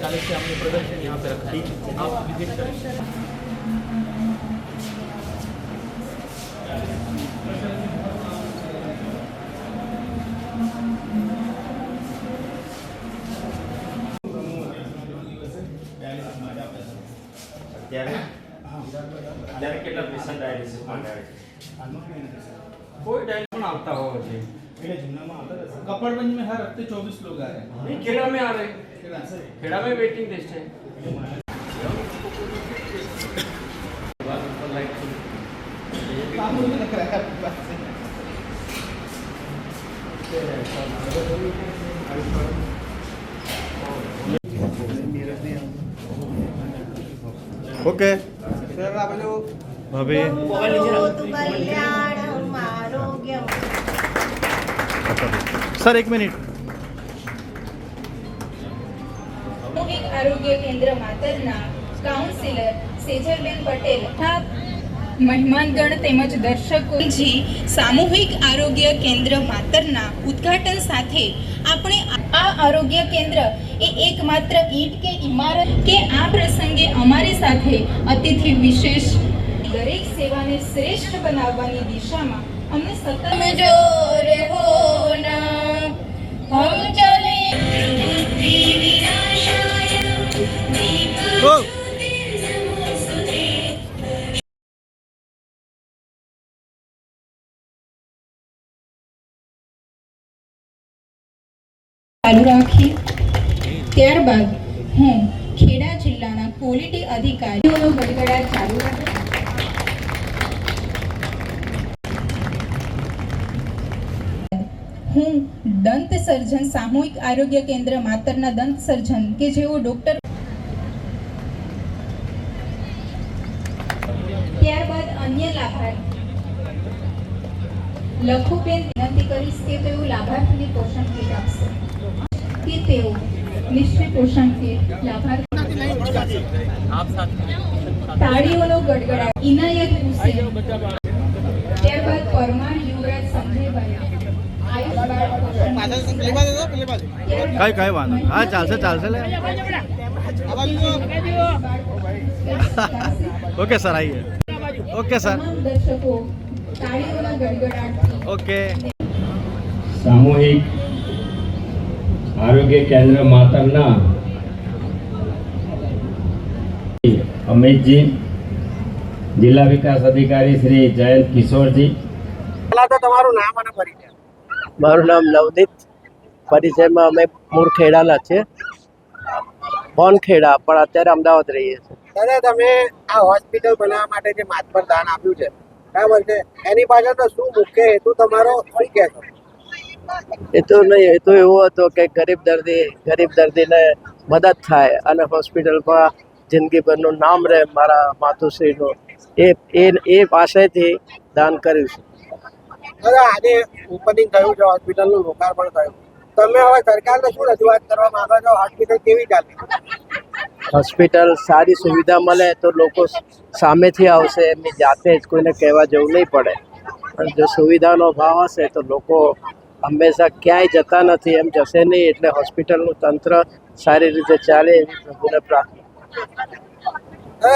निकाले थे हमने प्रदर्शन यहाँ पे रखा है आप विजिट करें અત્યારે અત્યારે કેટલા પેશન્ટ ડાયાલિસિસ માટે આવે છે કોઈ कौन आता हो जी मेरे जुमला में आता है कपड़ पंज में हर हफ्ते 24 लोग आ रहे हैं नहीं खेड़ा में आ रहे खेड़ा से खेड़ा में वेटिंग लिस्ट है बात पर लाइक काम मुझे लग रहा है बस ओके सर आप लोग भाभी मोबाइल नीचे रखो સર, એક મિનિટ. આરોગ્ય કેન્દ્ર માતરના કાઉન્સિલર સેજલબેન પટેલ મહેમાનગણ તેમજ દર્શકોજી સામૂહિક આરોગ્ય કેન્દ્ર માતરના ઉદ્ઘાટન સાથે આપણે આ આરોગ્ય કેન્દ્ર એ એકમાત્ર ઈંટ કે ઇમારત કે આ પ્રસંગે અમારી સાથે અતિથિ વિશેષ દરેક સેવાને શ્રેષ્ઠ બનાવવાની દિશામાં ચાલુ. રાખી. ત્યારબાદ હું ખેડા જિલ્લાના ક્વોલિટી અધિકારીઓનો ગડગડાટ ચાલુ રાખી. હું દંત સર્જન, સામૂહિક આરોગ્ય કેન્દ્ર, માતરના દંત સર્જન કે જેઓ ડોક્ટર ત્યારબાદ અન્ય લાભાર્થી લખુબેન વિનંતી કરીશ કે તેઓ લાભાર્થીને પોષણ કીટ આપશે. કે તેઓ નિશ્ચિત પોષણ કીટ લાભાર્થી તાળીઓનો ગડગડાટ, ઇનાયત હુસેન ત્યારબાદ પરમાર યુવરાજ સંજયભાઈ આયુષ બાળ પોષણ ત્યારબાદ કઈ કઈ વાંધો હા ચાલશે ચાલશે લે. ઓકે સર આવીએ ઓકે સર. તમામ દર્શકો તાળીઓના ગડગડાટથી ઓકે. સામૂહિક આરોગ્ય કેન્દ્ર માતરના અમિતજી જિલ્લા વિકાસ અધિકારી શ્રી જયંત કિશોરજી. મારું નામ નવદીપ. પરિચયમાં અમે મૂળ ખેડાના છે. બોન ખેડા પણ અત્યારે અમદાવાદ રહીએ છીએ. દાદા તમે આ હોસ્પિટલ બનાવવા માટે જે માતબર દાન આપ્યું છે બરાબર છે? એની પાછળ તો શું મુખ્ય હેતુ તમારો શું કહેશો એ તો નહીં એ તો એવું હતું કે ગરીબ દર્દી ગરીબ દર્દીને મદદ થાય અને હોસ્પિટલમાં જિંદગીભરનું નામ રહે મારા માતુશ્રીનું. એ એ એ આશયથી દાન કર્યું છે. દાદા આજે ઓપનિંગ થયું છે હોસ્પિટલનું લોકાર્પણ થયું. તમે હવે સરકારને શું રજૂઆત કરવા માંગો છો? હોસ્પિટલ કેવી ચાલે? હોસ્પિટલ સારી સુવિધા મળે તો લોકો સામેથી આવશે એમની જાતે જ કોઈને કહેવા જવું નહીં પડે. પણ જો સુવિધાનો અભાવ હશે તો લોકો હંમેશા ક્યાંય જતા નથી એમ જશે નહીં. એટલે હોસ્પિટલનું તંત્ર સારી રીતે ચાલે એવી પ્રભુને પ્રાર્થના.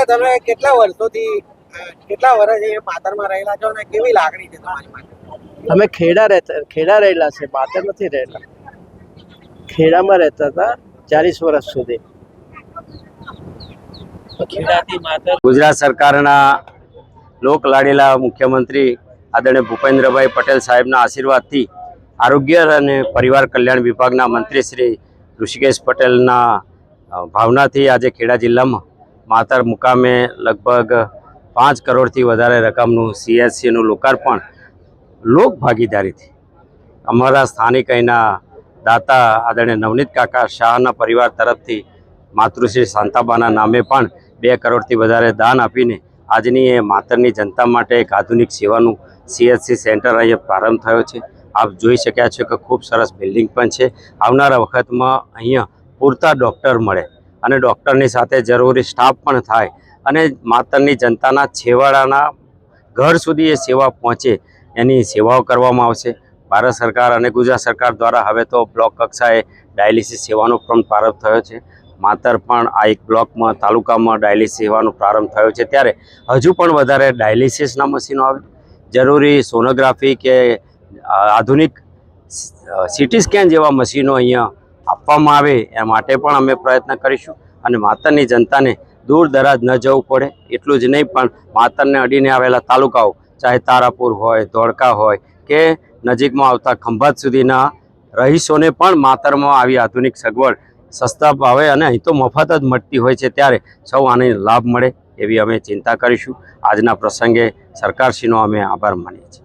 તમે કેટલા વર્ષોથી કેટલા વર્ષ એ પાતરમાં રહેલા છો અને કેવી લાગણી છે તમારી માટે? અમે ખેડા રહેતા ખેડા રહેલા છે માતર નથી રહેલા ખેડામાં રહેતા હતા ચાલીસ વર્ષ સુધી. ગુજરાત સરકારના લોક લાડીલા મુખ્યમંત્રી આદરણીય ભૂપેન્દ્રભાઈ પટેલ સાહેબના આશીર્વાદથી આરોગ્ય અને પરિવાર કલ્યાણ વિભાગના મંત્રી શ્રી ઋષિકેશ પટેલના ભાવનાથી આજે ખેડા જિલ્લામાં માતર મુકામે લગભગ પાંચ કરોડથી વધારે રકમનું સીએચસીનું લોકાર્પણ લોક ભાગીદારીથી અમારા સ્થાનિક અહીંના દાતા આદરણીય નવનીત કાકા શાહના પરિવાર તરફથી માતૃશ્રી શાંતાબાના નામે પણ બે કરોડથી વધારે દાન આપીને આજની એ માતરની જનતા માટે એક આધુનિક સેવાનું સીએચસી સેન્ટર અહીંયા પ્રારંભ થયો છે. આપ જોઈ શક્યા છો કે ખૂબ સરસ બિલ્ડિંગ પણ છે. આવનારા વખતમાં અહીંયા પૂરતા ડૉક્ટર મળે અને ડૉક્ટરની સાથે જરૂરી સ્ટાફ પણ થાય અને માતરની જનતાના છેવાડાના ઘર સુધી એ સેવા પહોંચે એની સેવાઓ કરવામાં આવશે. ભારત સરકાર અને ગુજરાત સરકાર દ્વારા હવે તો બ્લોક કક્ષાએ ડાયાલિસિસ સેવાનો પણ પ્રારંભ થયો છે. માતર પણ આ એક બ્લોકમાં, તાલુકામાં ડાયાલિસિસ સેવાનો પ્રારંભ થયો છે. ત્યારે હજુ પણ વધારે ડાયાલિસિસના મશીનો આવે. જરૂરી સોનોગ્રાફી કે આધુનિક સિટી સ્કેન જેવા મશીનો અહીંયા આપવામાં આવે એ માટે પણ અમે પ્રયત્ન કરીશું. અને માતરની જનતાને દૂર દરાજ ન જવું પડે. એટલું જ નહીં પણ માતરને અડીને આવેલા તાલુકાઓ ચાહે તારાપુર હોય, ધોળકા હોય કે નજીકમાં આવતા ખંભાત સુધીના રહીશોને પણ માતરમાં આવી આધુનિક સગવડ સસ્તા ભાવે અને અહીં તો મફત જ મળતી હોય છે ત્યારે સૌ આને લાભ મળે એવી અમે ચિંતા કરીશું. આજના પ્રસંગે સરકારશ્રીનો અમે આભાર માનીએ છીએ.